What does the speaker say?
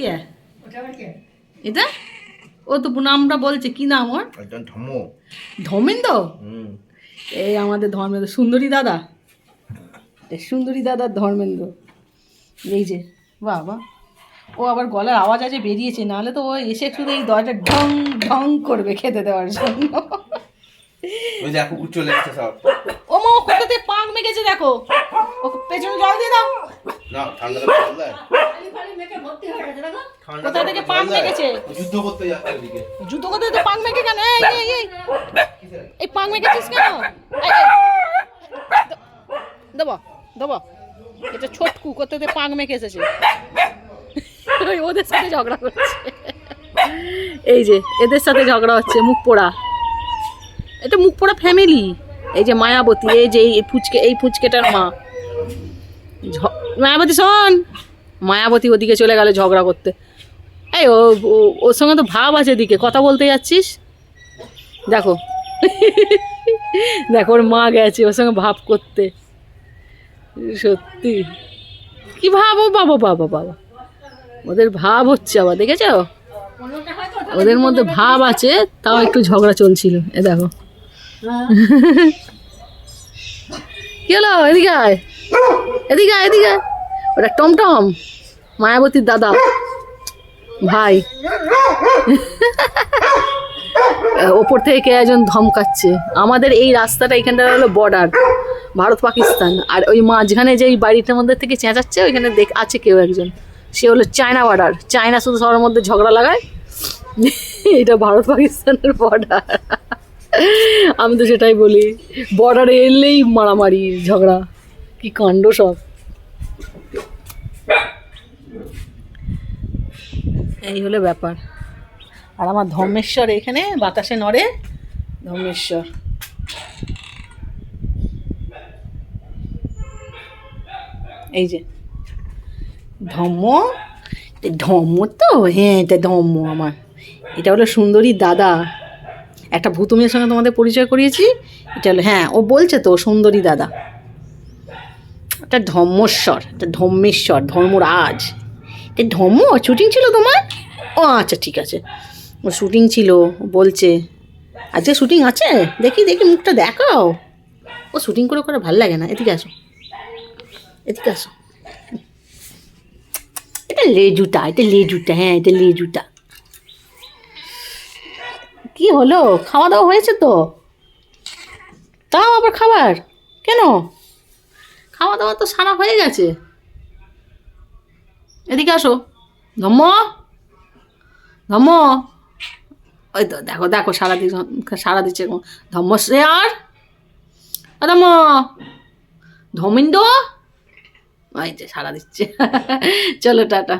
কে? এটা? ও তো নামটা বলছে কি নাম ওর? ধর্মেন্দ্র? এই আমাদের ধর্মেন্দ্র সুন্দরী দাদা? এই সুন্দরী দাদার ধর্মেন্দ্র। এই যে বাবা। ও আবার গলার আওয়াজ আছে বেরিয়েছে। নাহলে তো ও এসে শুধু এই দরজা ঢং ঢং করবে খেতে দেওয়ার জন্য। ওই দেখো চলে এসছে সব। ও মা কোথাতে পাক মেখেছে দেখো। ওকে পেছনে জল দিয়ে দাও। না ঠান্ডা কোথা থেকে? মেখেছে? ও যুদ্ধ করতে যাচ্ছে জুতো কোথায় তো কেন? এই এই এই। এই কেন? দেবো দেবো এটা ছোটকু কোথাতে পাক মেখে এসেছে। ওই ওদের সাথে ঝগড়া করছে। এই যে এদের সাথে ঝগড়া হচ্ছে মুখ পোড়া। এটা মুখ পোড়া ফ্যামিলি এই যে মায়াবতী এই যে এই ফুচকে এই ফুচকেটার মা। ঝ- মায়াবতী শোন। মায়াবতী ওদিকে চলে গেল ঝগড়া করতে। এই ও ওর সঙ্গে তো ভাব আছে এদিকে। কথা বলতে যাচ্ছিস? দেখো। দেখো ওর মা গেছে ওর সঙ্গে ভাব করতে। সত্যি। কি ভাব? ও বাবা বাবা বাবা। ওদের ভাব হচ্ছে আবার দেখেছ? ওদের মধ্যে ভাব আছে তাও একটু ঝগড়া চলছিল। এ দেখো। কি হলো? এদিকে আয়। এদিকে আয় এদিকে আয়। ওটা টমটম মায়াবতীর দাদা। ভাই। ওপর থেকে কে একজন ধমকাচ্ছে। আমাদের এই রাস্তাটা এখানটা হলো বর্ডার ভারত, পাকিস্তান। আর ওই মাঝখানে যে বাড়িটার মধ্যে থেকে চেঁচাচ্ছে, ওইখানে দেখ, আছে কেউ একজন। সে হলো চায়না বর্ডার চায়না শুধু সবার মধ্যে ঝগড়া লাগায়। এটা ভারত, পাকিস্তানের বর্ডার আমি তো সেটাই বলি। বর্ডারে এলেই মারামারি, ঝগড়া। কি কাণ্ড সব। এই হলো ব্যাপার। আর আমার ধর্মেশ্বর এখানে, বাতাসে নড়ে ধর্মেশ্বর এই যে, ধম্ম? ধম্ম তো? হ্যাঁ এটা ধম্ম আমার। এটা হলো সুন্দরী দাদা। একটা ভূতুমের সঙ্গে তোমাদের পরিচয় করিয়েছি। এটা হলো হ্যাঁ ও বলছে তো, সুন্দরী দাদা। এটা ধম্মেশ্বর এটা ধম্মেশ্বর, ধর্মরাজ। এটা ধম্ম শুটিং ছিল তোমার? ও আচ্ছা ঠিক আছে। ও শুটিং ছিল, বলছে। আজকে শুটিং আছে? দেখি দেখি, মুখটা দেখাও। ও শুটিং করে করে ভালো লাগে না। এদিকে আসো। এদিকে আসো। এটা লেজুটা এটা লেজুটা হ্যাঁ এটা লেজুটা। কি হলো? খাওয়া দাওয়া হয়েছে তো? তাও আবার খাবার? কেন? খাওয়া দাওয়া তো সারা হয়ে গেছে। এদিকে আসো। ধম্ম। ধম্ম। ওই তো দেখো দেখো সারা দিন, সারা দিচ্ছে ধম্মশ্রেয়ার ধম্ম ধমিন্দ ওই যে সারা দিচ্ছে। চলো, টাটা।